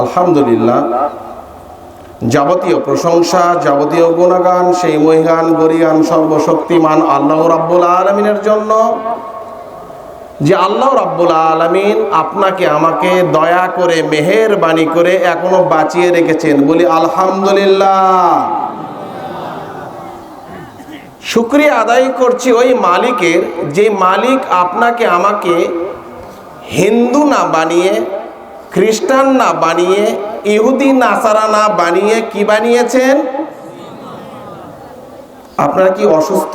আলহামদুলিল্লাহ। যাবতীয় প্রশংসা, যাবতীয় গুণগান, সেই মহিগান গরিয়ান সর্বশক্তিমান আল্লাহ রাব্বুল আলমিনের জন্য। যে আল্লাহ রাব্বুল আলমিন আপনাকে, আমাকে দয়া করে, মেহেরবানি করে এখনও বাঁচিয়ে রেখেছেন। বলি আলহামদুলিল্লাহ। শুক্রিয়া আদায় করছি ওই মালিকের, যে মালিক আপনাকে, আমাকে হিন্দু না বানিয়ে খ্রিস্টান না বানিয়ে, ইহুদি নাসারা না বানিয়ে কি বানিয়েছেন? আপনারা কি অসুস্থ?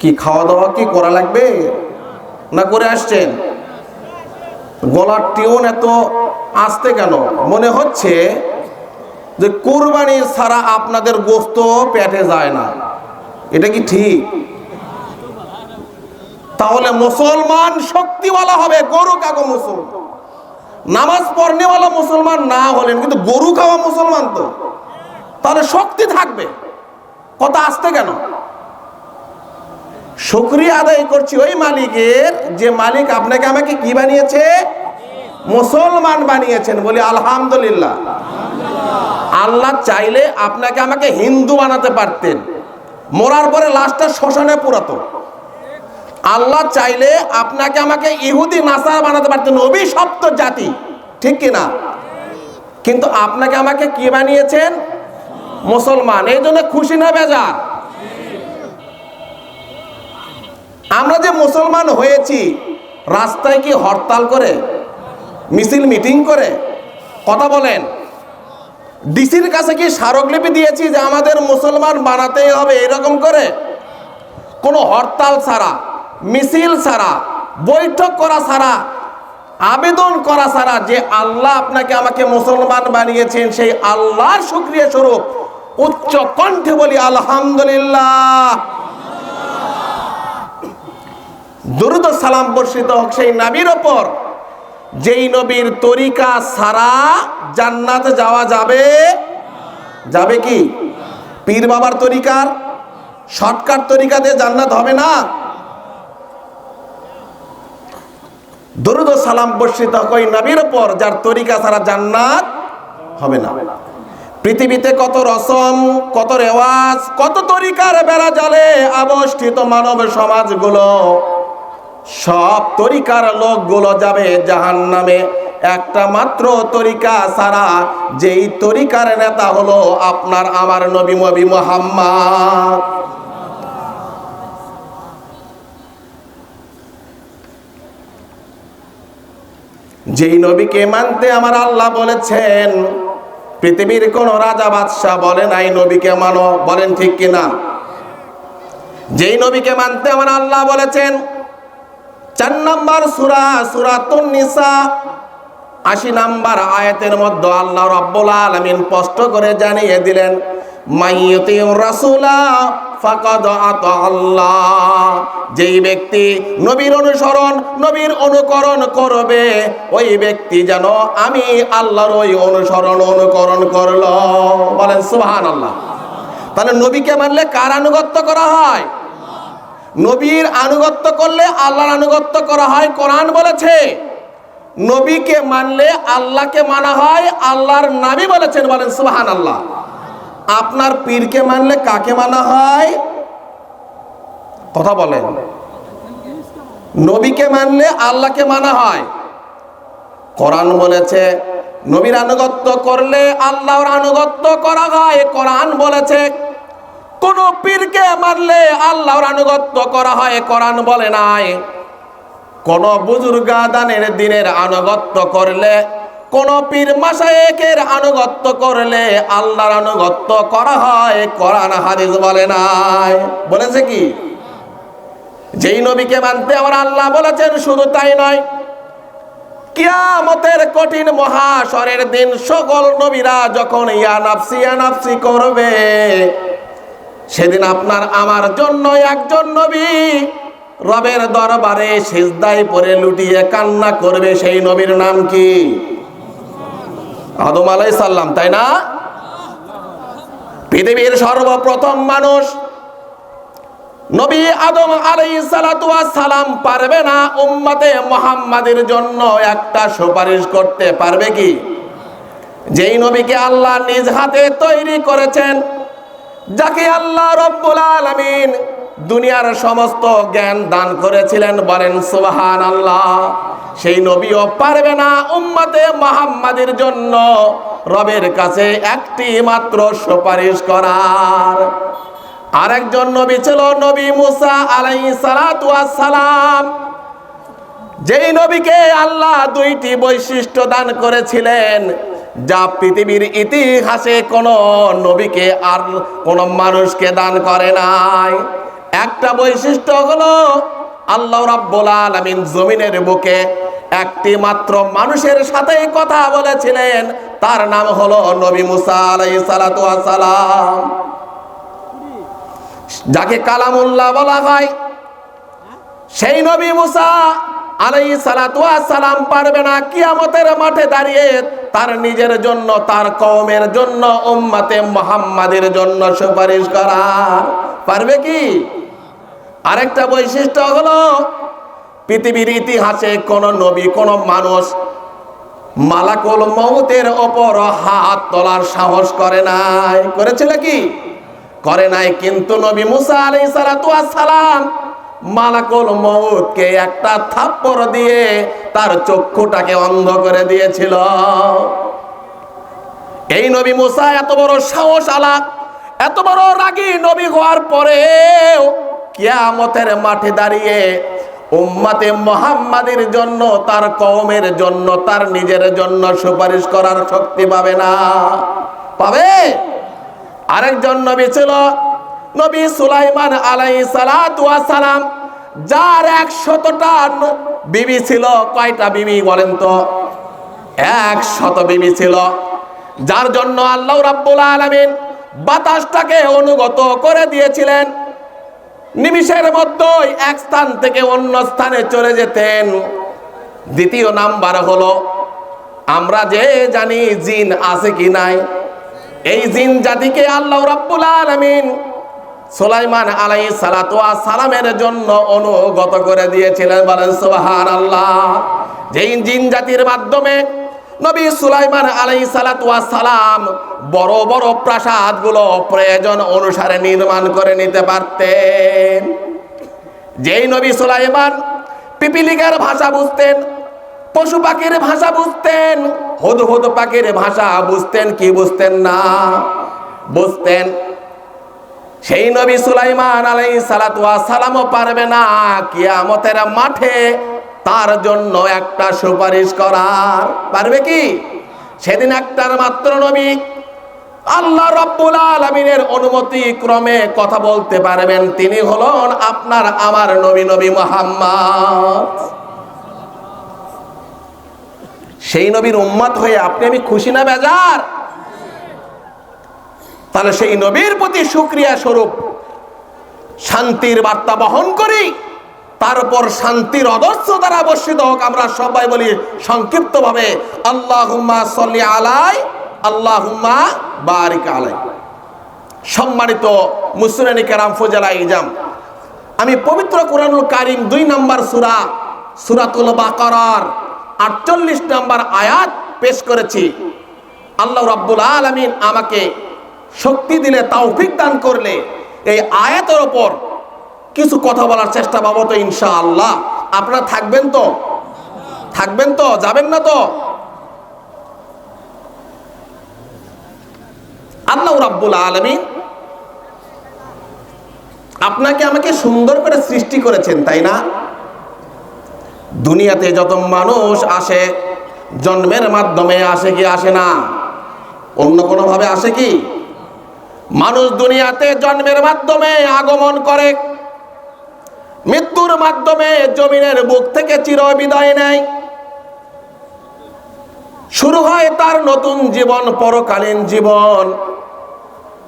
কি খাওয়া দাওয়া কি করা লাগবে? না করে আসছেন? গলার টিউন এত আসতে কেন? মনে হচ্ছে যে কোরবানি ছাড়া আপনাদের গোস্ত পেটে যায় না। এটা কি ঠিক? তাহলে মুসলমান শক্তিওয়ালা হবে, গরু কাগো মুসলমান। নামাজ পড়নেওয়ালা মুসলমান না হলেন, কিন্তু গরু খাওয়া মুসলমান তো। তাহলে শক্তি থাকবে। কথা আসতে কেন? শুক্রিয়া আদায় করছি ওই মালিকের, যে মালিক আপনাকে আমাকে কি বানিয়েছে? মুসলমান বানিয়েছেন বলি আলহামদুলিল্লাহ। আল্লাহ চাইলে আপনাকে আমাকে হিন্দু বানাতে পারতেন। মরার পরে লাশটা শ্মশানে পুরাতো। আল্লাহ চাইলে আপনাকে আমাকে ইহুদি, নাসারা বানাতে পারতেন অভিশপ্ত জাতি। ঠিক কিনা কিন্তু আপনাকে আমাকে কি বানিয়েছেন? মুসলমান। এই জন্য খুশি না বেজার? আমরা যে মুসলমান হয়েছি, রাস্তায় কি হরতাল করে, মিছিল, মিটিং করে? কথা বলেন। ডিসির কাছে কি স্মারকলিপি দিয়েছি যে আমাদের মুসলমান বানাতেই হবে এরকম করে? কোনো হরতাল ছাড়া। মিছিল ছাড়া, বৈঠক করা ছাড়া, আবেদন করা ছাড়া যে আল্লাহ আপনাকে আমাকে মুসলমান বানিয়েছেন, সেই আল্লাহর শুক্রিয়া স্বরূপ উচ্চ কণ্ঠে বলি আলহামদুলিল্লাহ। দুরুদ সালাম বর্ষিত হোক সেই নবীর ওপর। যেই নবীর তরিকা ছাড়া জান্নাত যাওয়া যাবে যাবে কি? পীর বাবার তরিকার শর্টকাট তরিকা দিয়ে জান্নাত হবে না? দরুদ সালাম বর্ষিত কই নবীর ওপর যার তরিকা ছাড়া জান্নাত হবে না। পৃথিবীতে কত রসম, কত রেওয়াজ, কত তরিকার বেড়া জালে অবস্থিত মানব সমাজগুলো, সব তরিকার লোকগুলো যাবে জাহান নামে একটা মাত্র তরিকা ছাড়া যেই তরিকার নেতা হলো আপনার আমার নবী মবি মোহাম্মদ। যেই নবীকে মানতে আমার আল্লাহ বলেছেন, পৃথিবীর কোন রাজা বাদশাহ বলে নাই নবীকে মানো। বলেন ঠিক কিনা? যেই নবীকে মানতে আমার আল্লাহ বলেছেন, চার নাম্বার সুরা, সুরাতুন নিসা, আশি নাম্বার আয়াতের মধ্যে আল্লাহ রব্বুল আলামিন স্পষ্ট করে জানিয়ে দিলেন আল্লাহ। যেই ব্যক্তি নবীর অনুসরণ, নবীর অনুকরণ করবে, ওই ব্যক্তি যেন আমি আল্লাহর ওই অনুসরণ অনুকরণ করল। বলেন, সুবহানাল্লাহ। তাহলে নবীকে মানলে কার আনুগত্য করা হয়? নবীর আনুগত্য করলে আল্লাহর আনুগত্য করা হয়, কোরআন বলেছে। নবীকে মানলে আল্লাহকে মানা হয়, আল্লাহর নাবি বলেছেন, বলেন সুবাহান আল্লাহ আপনার পীরকে মানলে কাকে মানা হয়? কথা বলেন। নবীকে মানলে আল্লাহকে মানা হয়। কোরআন বলেছে, নবীর আনুগত্য করলে আল্লাহর আনুগত্য করা হয়। কোরআন বলেছে, কোন পীরকে মানলে আল্লাহর আনুগত্য করা হয়। কোরআন বলে নাই। কোন বুজুর্গ দানের দিনের আনুগত্য করলে কোন পীর মাসায়েকের আনুগত্য করলে আল্লাহর আনুগত্য করা হয়, কোরআন, হাদিস বলে নাই। বলেছে কি? যেই নবীকে মানতে আমার আল্লাহ বলেছেন, শুধু তাই নয়, কিয়ামতের কঠিন মহাসরের দিন সকল নবীরা যখন ইয়া নাফসি ইয়া নাফসি করবে, সেদিন আপনার, আমার জন্য একজন নবী রবের দরবারে সিজদায় পরে লুটিয়ে কান্না করবে, সেই নবীর নাম কি? আদম আলাই সাল্লাম তাই না? পৃথিবীর সর্বপ্রথম মানুষ নবী আদম সালাতু সালাম পারবে না উম্মতে মুহাম্মাদের জন্য একটা সুপারিশ করতে পারবে কি? যেই নবীকে আল্লাহ নিজ হাতে তৈরি করেছেন, যাকে আল্লাহ রব্বুল আলামিন দুনিয়ার সমস্ত জ্ঞান দান করেছিলেন, বলেন সুবহান আল্লাহ সেই নবীও পারবে না উম্মতে মুহাম্মাদের জন্য রবের কাছে একটি মাত্র সুপারিশ করার। আরেকজন নবী ছিল নবী মুসা ওয়াস সালাম। যেই নবীকে আল্লাহ দুইটি বৈশিষ্ট্য দান করেছিলেন, যা পৃথিবীর ইতিহাসে কোন নবীকে আর কোন মানুষকে দান করে নাই। একটা বৈশিষ্ট্য হলো আল্লাহ রাব্বুল আলামিন জমিনের বুকে একটি মাত্র মানুষের সাথে কথা বলেছিলেন। তার নাম হলো নবী মুসা আলাইহিস সালাতু সালাম। যাকে কালামুল্লাহ বলা হয়, সেই নবী মুসা আলাই সালাম পারবে না কিয়ামতের মাঠে দাঁড়িয়ে। তার নিজের জন্য, তার কওমের জন্য, উম্মতে মুহাম্মাদের জন্য সুপারিশ করা। পারবে কি? আরেকটা বৈশিষ্ট্য হলো, পৃথিবীর ইতিহাসে কোন নবী, কোন মানুষ মালাকুল মৌতের ওপর হাত তোলার সাহস করে নাই। করেছিল কি? করে নাই, কিন্তু নবী মুসা ওয়াস সালাম মালাকুল মউতকে একটা থাপ্পড় দিয়ে তার চক্ষুটাকে অন্ধ করে দিয়েছিল। এই নবী মুসা এত বড় সাহস আলা এত বড় রাগী নবী হওয়ার পরেও কিয়ামতের মাঠে দাঁড়িয়ে উম্মাতে মুহাম্মাদের জন্য, তার কওমের জন্য, তার নিজের জন্য সুপারিশ করার শক্তি পাবে না। পাবে? আরেকজন নবী ছিল, নবী সুলাইমান আলাই সালাম যার একশতটা বিবি ছিল। কয়টা বিবি বলেন তো? এক শত বিবি ছিল। যার জন্য আল্লাহ রাব্বুল আলামিন বাতাসটাকে অনুগত করে দিয়েছিলেন। নিমিষের মধ্যেই এক স্থান থেকে অন্য স্থানে চলে যেতেন। দ্বিতীয় নাম্বার হলো, আমরা যে জানি জিন আছে কি নাই। এই জিন জাতিকে আল্লাহ রাব্বুল আলামিন সুলাইমান আলাইহিস সালাতু ওয়াস সালামের জন্য অনুগত করে দিয়েছিলেন। বলেন সুবহানাল্লাহ। যেই জিন জাতির মাধ্যমে নবী সুলাইমান ওয়াস সালাম বড় বড় প্রাসাদগুলো প্রয়োজন অনুসারে নির্মাণ করে নিতে পারতেন। যেই নবী সুলাইমান পিপিলিকার ভাষা বুঝতেন, পশু পাখির ভাষা বুঝতেন, হুদ হুদ পাখির ভাষা বুঝতেন, কি বুঝতেন না? বুঝতেন, সেই নবী সুলাইমান আলাই সালামও পারবে না। কিয়ামতের মাঠে তার জন্য একটা সুপারিশ করার। পারবে কি? সেদিন একটার মাত্র নবী। আল্লাহ রব্বুল আলমিনের অনুমতি ক্রমে কথা বলতে পারবেন। তিনি হলেন আপনার, আমার নবী নবী মোহাম্মদ। সেই নবীর উম্মত হয়ে আপনি আমি খুশি না বেজার? তাহলে সেই নবীর প্রতি সুক্রিয়া স্বরূপ শান্তির বার্তা বহন করি। তার উপর শান্তির অদর্শ দ্বারা বর্ষিত হোক, আমরা সবাই বলি সংক্ষিপ্ত ভাবে আল্লাহ সল্লি আলাই আল্লাহ বারিক আলাই। সম্মানিত মুসুরানি কেরাম ফজলা ইজাম, আমি পবিত্র কোরআনুল কারিম দুই নম্বর সুরা, সুরাতুল বাকারার আটচল্লিশ নম্বর আয়াত পেশ করেছি। আল্লাহ রাব্বুল আলমিন আমাকে শক্তি দিলে, তৌফিক দান করলে এই আয়াতের ওপর কিছু কথা বলার চেষ্টা পাবো তো ইনশা আল্লাহ আপনারা থাকবেন তো? থাকবেন তো? যাবেন না তো? আল্লাহ রাব্বুল আলমিন আপনাকে আমাকে সুন্দর করে সৃষ্টি করেছেন, তাই না? দুনিয়াতে যত মানুষ আসে, জন্মের মাধ্যমে আসে কি আসে না? অন্য কোনোভাবে আসে কি? মানুষ দুনিয়াতে জন্মের মাধ্যমে আগমন করে মৃত্যুর মাধ্যমে জমিনের বুক থেকে চির বিদায় নেয়। শুরু হয় তার নতুন জীবন, পরকালীন জীবন।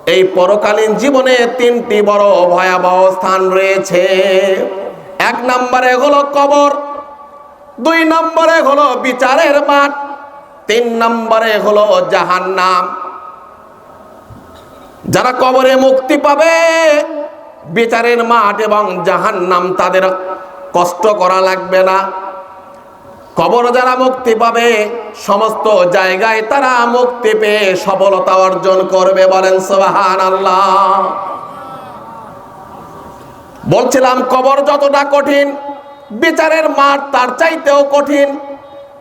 এই পরকালীন জীবনে তিনটি বড় ভয়াবহ স্থান রয়েছে। এক নম্বরে হলো কবর, দুই নম্বরে হলো বিচারের মাঠ, তিন নম্বরে হলো জাহান্নাম। যারা কবরে মুক্তি পাবে বিচারের মাঠ এবং জাহান্নাম তাদের কষ্ট করা লাগবে না। কবর যারা মুক্তি পাবে, সমস্ত জায়গায় তারা মুক্তি পেয়ে সফলতা অর্জন করবে বলেন সোহান আল্লাহ বলছিলাম কবর যতটা কঠিন, বিচারের মাঠ তার চাইতেও কঠিন।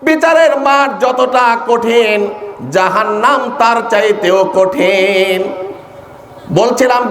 বিচারের মাঠ যতটা কঠিন জাহান নাম তার চাইতেও কঠিন। বলছিলাম